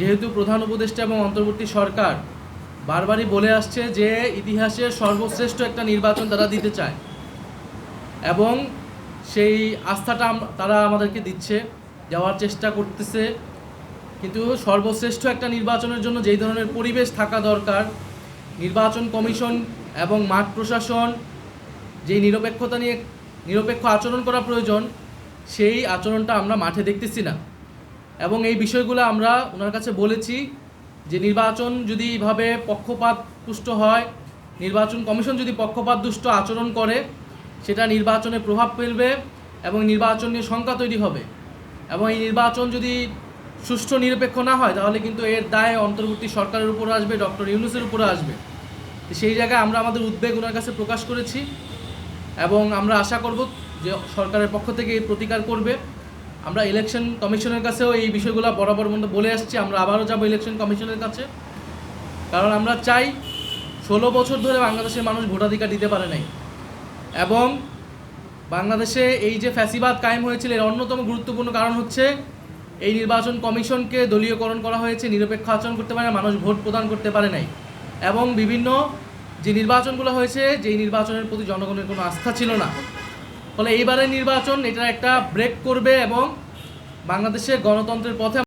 যেহেতু প্রধান উপদেষ্টা এবং অন্তর্বর্তী সরকার বারবারই বলে আসছে যে ইতিহাসের সর্বশ্রেষ্ঠ একটা নির্বাচন তারা দিতে চায়। এবং সেই আস্থাটা তারা আমাদেরকে দিচ্ছে, দেওয়ার চেষ্টা করতেছে। কিন্তু সর্বশ্রেষ্ঠ একটা নির্বাচনের জন্য যেই ধরনের পরিবেশ থাকা দরকার, নির্বাচন কমিশন এবং মাঠ প্রশাসন যেই নিরপেক্ষতা নিয়ে, নিরপেক্ষ আচরণ করা প্রয়োজন, সেই আচরণটা আমরা মাঠে দেখতেছি না। এবং এই বিষয়গুলো আমরা ওনার কাছে বলেছি যে নির্বাচন যদি এইভাবে পক্ষপাত পুষ্ট হয়, নির্বাচন কমিশন যদি পক্ষপাত দুষ্ট আচরণ করে, সেটা নির্বাচনে প্রভাব ফেলবে এবং নির্বাচন নিয়ে শঙ্কা তৈরি হবে। এবং এই নির্বাচন যদি সুষ্ঠু নিরপেক্ষ না হয়, তাহলে কিন্তু এর দায় অন্তর্বর্তী সরকারের উপর আসবে, ডক্টর ইউনুসের উপরে আসবে। সেই জায়গায় আমরা আমাদের উদ্বেগ ওনার কাছে প্রকাশ করেছি এবং আমরা আশা করব যে সরকারের পক্ষ থেকে প্রতিকার করবে। আমরা ইলেকশন কমিশনের কাছেও এই বিষয়গুলো বরাবর মধ্যে বলে আসছি, আমরা আবারও যাব ইলেকশন কমিশনের কাছে। কারণ আমরা চাই ষোলো বছর ধরে বাংলাদেশের মানুষ ভোটাধিকার দিতে পারে নাই। এবং বাংলাদেশে এই যে ফ্যাসিবাদ কায়েম হয়েছিল, এর অন্যতম গুরুত্বপূর্ণ কারণ হচ্ছে এই নির্বাচন কমিশনকে দলীয়করণ করা হয়েছে, নিরপেক্ষ আচরণ করতে পারে মানুষ ভোট প্রদান করতে পারে নাই। এবং বিভিন্ন যে নির্বাচনগুলো হয়েছে, যেই নির্বাচনের প্রতি জনগণের কোনো আস্থা ছিল না। ফলে এইবারের নির্বাচন এটা একটা ব্রেক করবে এবং বাংলাদেশের গণতন্ত্রের পথে